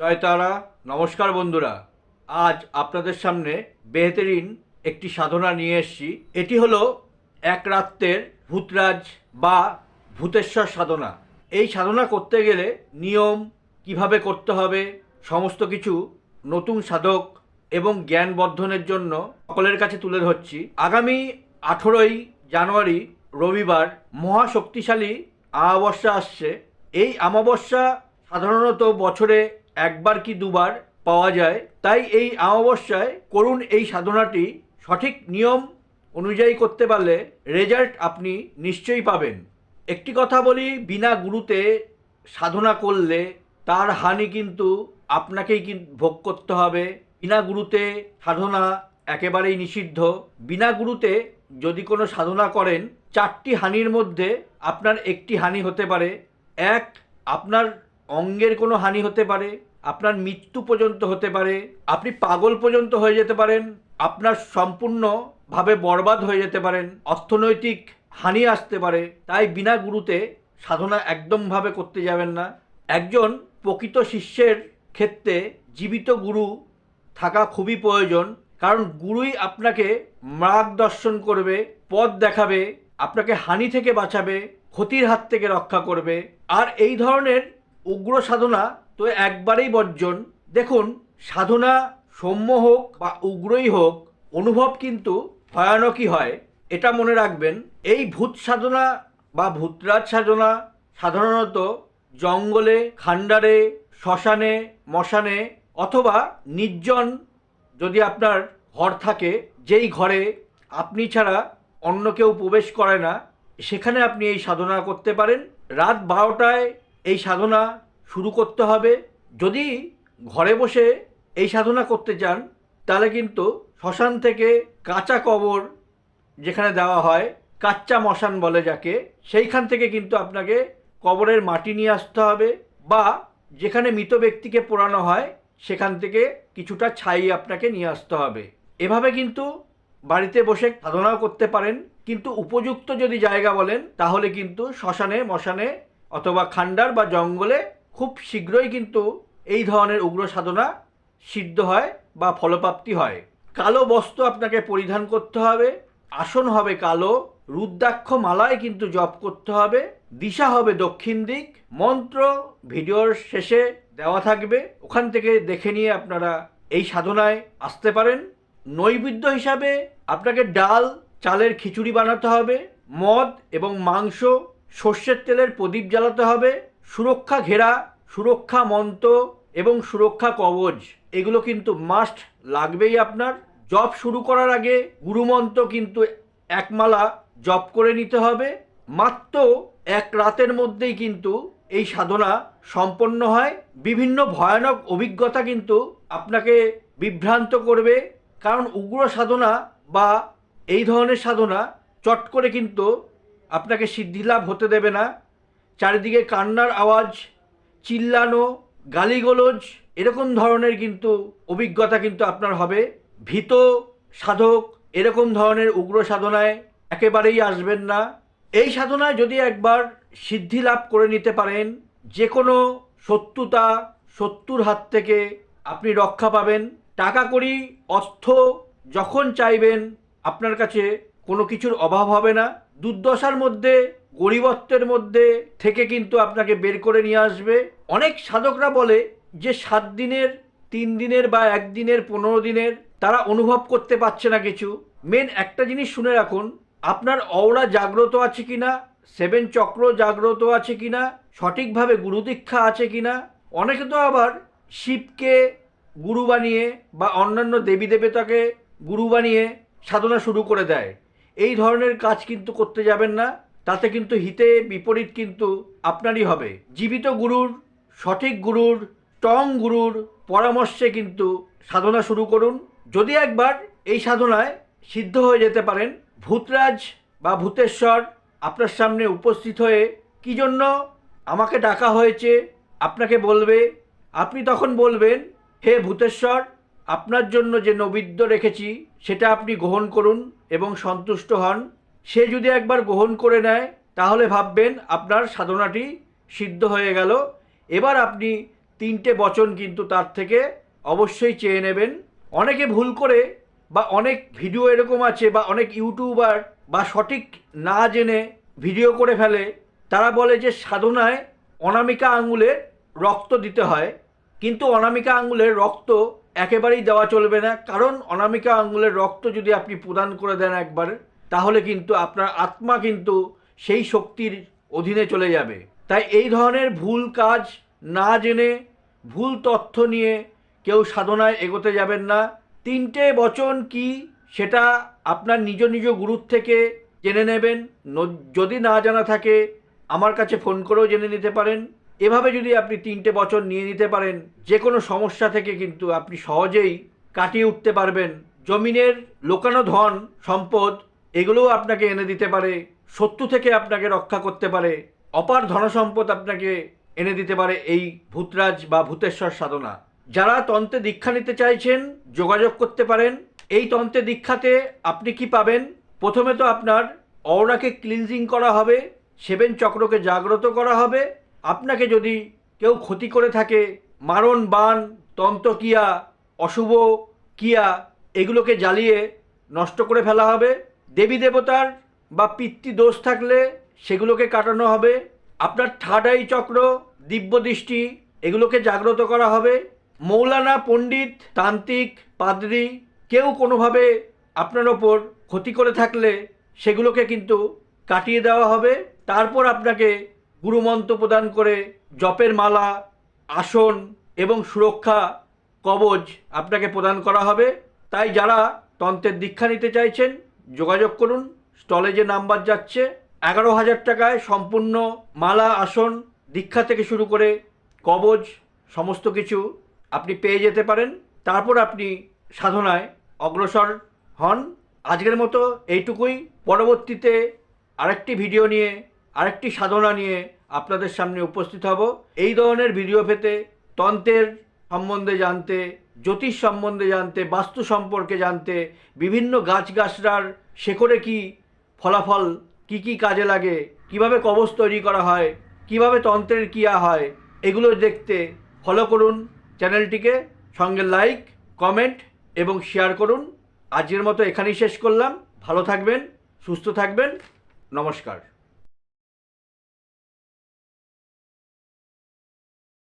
জয় তারা, নমস্কার বন্ধুরা। আজ আপনাদের সামনে বেহতেরিন একটি সাধনা নিয়ে এসেছি। এটি হলো এক রাত্রের ভূতরাজ বা ভূতেশ্বর সাধনা। এই সাধনা করতে গেলে নিয়ম, কীভাবে করতে হবে, সমস্ত কিছু নতুন সাধক এবং জ্ঞান বর্ধনের জন্য সকলের কাছে তুলে ধরছি। আগামী আঠেরোই জানুয়ারি, রবিবার মহাশক্তিশালী আমাবস্যা আসছে। এই আমাবস্যা সাধারণত বছরে একবার কি দুবার পাওয়া যায়, তাই এই অমাবস্যায় করুন এই সাধনাটি। সঠিক নিয়ম অনুযায়ী করতে পারলে রেজাল্ট আপনি নিশ্চয়ই পাবেন। একটি কথা বলি, বিনা গুরুতে সাধনা করলে তার হানি কিন্তু আপনাকেই ভোগ করতে হবে। বিনা গুরুতে সাধনা একেবারেই নিষিদ্ধ। বিনা গুরুতে যদি কোনো সাধনা করেন, চারটি হানির মধ্যে আপনার একটি হানি হতে পারে। এক, আপনার অঙ্গের কোনো হানি হতে পারে, আপনার মৃত্যু পর্যন্ত হতে পারে, আপনি পাগল পর্যন্ত হয়ে যেতে পারেন, আপনার সম্পূর্ণভাবে বরবাদ হয়ে যেতে পারেন, অর্থনৈতিক হানি আসতে পারে, তাই বিনা গুরুতে সাধনা একদমভাবে করতে যাবেন না। একজন প্রকৃত শিষ্যের ক্ষেত্রে জীবিত গুরু থাকা খুবই প্রয়োজন, কারণ গুরুই আপনাকে মার্গদর্শন করবে, পথ দেখাবে, আপনাকে হানি থেকে বাঁচাবে, ক্ষতির হাত থেকে রক্ষা করবে। আর এই ধরনের উগ্র সাধনা তো একবারেই বর্জন। দেখুন, সাধনা সৌম্য হোক বা উগ্রই হোক, অনুভব কিন্তু ভয়ানকই হয়, এটা মনে রাখবেন। এই ভূত সাধনা বা ভূতরাজ সাধনা সাধারণত জঙ্গলে, খান্ডারে, শ্মশানে, মশানে অথবা নির্জন যদি আপনার ঘর থাকে, যেই ঘরে আপনি ছাড়া অন্য কেউ প্রবেশ করে না, সেখানে আপনি এই সাধনা করতে পারেন। রাত বারোটায় এই সাধনা শুরু করতে হবে। যদি ঘরে বসে এই সাধনা করতে চান, তাহলে কিন্তু শ্মশান থেকে কাঁচা কবর যেখানে দেওয়া হয়, কাচ্চা মশান বলে যাকে, সেইখান থেকে কিন্তু আপনাকে কবরের মাটি নিয়ে আসতে হবে বা যেখানে মৃত ব্যক্তিকে পোড়ানো হয়, সেখান থেকে কিছুটা ছাই আপনাকে নিয়ে আসতে হবে। এভাবে কিন্তু বাড়িতে বসে সাধনাও করতে পারেন। কিন্তু উপযুক্ত যদি জায়গা বলেন, তাহলে কিন্তু শ্মশানে, মশানে অথবা খান্ডার বা জঙ্গলে খুব শীঘ্রই কিন্তু এই ধরনের উগ্র সাধনা সিদ্ধ হয় বা ফলপ্রাপ্তি হয়। কালো বস্ত্র আপনাকে পরিধান করতে হবে, আসন হবে কালো, রুদ্রাক্ষ মালায় কিন্তু জপ করতে হবে, দিশা হবে দক্ষিণ দিক, মন্ত্র ভিডিওর শেষে দেওয়া থাকবে, ওখান থেকে দেখে নিয়ে আপনারা এই সাধনায় আসতে পারেন। নৈবেদ্য হিসাবে আপনাকে ডাল, চালের খিচুড়ি বানাতে হবে, মদ এবং মাংস সর্ষের তেলের প্রদীপ জ্বালাতে হবে, সুরক্ষা ঘেরা, সুরক্ষা মন্ত্র এবং সুরক্ষা কবচ এগুলো কিন্তু মাস্ট লাগবেই আপনার। জব শুরু করার আগে গুরুমন্ত্র কিন্তু একমালা জপ করে নিতে হবে। মাত্র এক রাতের মধ্যেই কিন্তু এই সাধনা সম্পন্ন হয়। বিভিন্ন ভয়ানক অভিজ্ঞতা কিন্তু আপনাকে বিভ্রান্ত করবে। কারণ উগ্র সাধনা বা এই ধরনের সাধনা চট করে কিন্তু আপনাকে সিদ্ধিলাভ হতে দেবে না। চারিদিকে কান্নার আওয়াজ, চিল্লানো, গালিগোলজ, এরকম ধরনের কিন্তু অভিজ্ঞতা কিন্তু আপনার হবে। ভীত, সাধক, এরকম ধরনের উগ্র সাধনায় একেবারেই আসবেন না। এই সাধনায় যদি একবার সিদ্ধি লাভ করে নিতে পারেন যে কোনো শত্রুতা, শত্রুর হাত থেকে আপনি রক্ষা পাবেন। টাকা করি অর্থ যখন চাইবেন, আপনার কাছে কোনো কিছুর অভাব হবে না। দুর্দশার মধ্যে, গরিবত্বের মধ্যে থেকে কিন্তু আপনাকে বের করে নিয়ে আসবে। অনেক সাধকরা বলে যে সাত দিনের, তিন দিনের বা একদিনের পনেরো দিনের তারা অনুভব করতে পারছে না কিছু। মেন একটা জিনিস শুনে রাখুন, আপনার অওরা জাগ্রত আছে কিনা, সেভেন চক্র জাগ্রত আছে কিনা, সঠিকভাবে গুরুদীক্ষা আছে কিনা, অনেকে তো আবার শিবকে গুরু বানিয়ে বা অন্যান্য দেবী দেবতাকে গুরু বানিয়ে সাধনা শুরু করে দেয়। এই ধরনের কাজ কিন্তু করতে যাবেন না, তাতে কিন্তু হিতে বিপরীত কিন্তু আপনারই হবে। জীবিত গুরুর, সঠিক গুরুর, টং গুরুর পরামর্শে কিন্তু সাধনা শুরু করুন। যদি একবার এই সাধনায় সিদ্ধ হয়ে যেতে পারেন, ভূতরাজ বা ভূতেশ্বর আপনার সামনে উপস্থিত হয়ে, কী জন্য আমাকে ডাকা হয়েছে? আপনাকে বলবে? আপনি তখন বলবেন, হে ভূতেশ্বর, আপনার জন্য যে নৈবেদ্য রেখেছি, সেটা আপনি গ্রহণ করুন। এবং সন্তুষ্ট হন। সে যদি একবার গ্রহণ করে নেয়, তাহলে ভাববেন আপনার সাধনাটি সিদ্ধ হয়ে গেল। এবার আপনি তিনটে বচন কিন্তু তার থেকে অবশ্যই চেয়ে নেবেন। অনেকে ভুল করে বা অনেক ভিডিও এরকম আছে বা অনেক ইউটিউবার বা সঠিক না জেনে ভিডিও করে ফেলে, তারা বলে যে সাধনায় অনামিকা আঙুলে রক্ত দিতে হয়। কিন্তু অনামিকা আঙুলের রক্ত একেবারেই দেওয়া চলবে না। কারণ অনামিকা আঙুলের রক্ত যদি আপনি প্রদান করে দেন একবার, তাহলে কিন্তু আপনার আত্মা কিন্তু সেই শক্তির অধীনে চলে যাবে। তাই এই ধরনের ভুল কাজ না জেনে, ভুল তথ্য নিয়ে কেউ সাধনায় এগোতে যাবেন না। তিনটে বচন কি সেটা আপনার নিজ নিজ গুরুর থেকে জেনে নেবেন। যদি না জানা থাকে, আমার কাছে ফোন করেও জেনে নিতে পারেন। এভাবে যদি আপনি তিনটে বছর নিয়ে নিতে পারেন যে কোনো সমস্যা থেকে কিন্তু আপনি সহজেই কাটিয়ে উঠতে পারবেন। জমিনের লোকানো ধন, সম্পদ, এগুলোও আপনাকে এনে দিতে পারে শত্রু থেকে আপনাকে রক্ষা করতে পারে, অপার ধনসম্পদ আপনাকে এনে দিতে পারে এই ভূতরাজ বা ভূতেশ্বর সাধনা। যারা তন্ত্রে দীক্ষা নিতে চাইছেন, যোগাযোগ করতে পারেন। এই তন্ত্রে দীক্ষাতে আপনি কি পাবেন? প্রথমে তো আপনার অওরাকে ক্লিনজিং করা হবে সেভেন চক্রকে জাগ্রত করা হবে আপনাকে যদি কেউ ক্ষতি করে থাকে, মারণ, বান, তন্ত্রক্রিয়া, অশুভ কিয়া এগুলোকে জ্বালিয়ে নষ্ট করে ফেলা হবে, দেবী দেবতার বা পিতৃদোষ থাকলে সেগুলোকে কাটানো হবে, আপনার আই চক্র, দিব্য দৃষ্টি, এগুলোকে জাগ্রত করা হবে, মৌলানা, পণ্ডিত, তান্ত্রিক, পাদ্রী, কেউ কোনোভাবে আপনার ওপর ক্ষতি করে থাকলে সেগুলোকে কিন্তু কাটিয়ে দেওয়া হবে, তারপর আপনাকে গুরুমন্ত্র প্রদান করে জপের মালা, আসন এবং সুরক্ষা কবচ আপনাকে প্রদান করা হবে। তাই যারা তন্ত্রের দীক্ষা নিতে চাইছেন, যোগাযোগ করুন। স্টলে যে নাম্বার যাচ্ছে, এগারো হাজার টাকায় সম্পূর্ণ মালা, আসন, দীক্ষা থেকে শুরু করে কবচ সমস্ত কিছু আপনি পেয়ে যেতে পারেন। তারপর আপনি সাধনায় অগ্রসর হন। আজকের মতো এইটুকুই। পরবর্তীতে আরেকটি ভিডিও নিয়ে আরেকটি সাধনা নিয়ে আপনাদের সামনে উপস্থিত হব। এই ধরনের ভিডিও পেতে তন্ত্রের সম্বন্ধে জানতে, জ্যোতিষ সম্বন্ধে জানতে, বাস্তু সম্পর্কে জানতে, বিভিন্ন গাছগাছরার শেকড়ে কি ফলাফল, কি কি কাজে লাগে, কীভাবে কবচ তৈরি করা হয়, কীভাবে তন্ত্রের কিয়া হয়, এগুলো দেখতে ফলো করুন চ্যানেলটিকে, সঙ্গে লাইক কমেন্ট এবং শেয়ার করুন। আজকের মতো এখানেই শেষ করলাম। ভালো থাকবেন, সুস্থ থাকবেন। নমস্কার।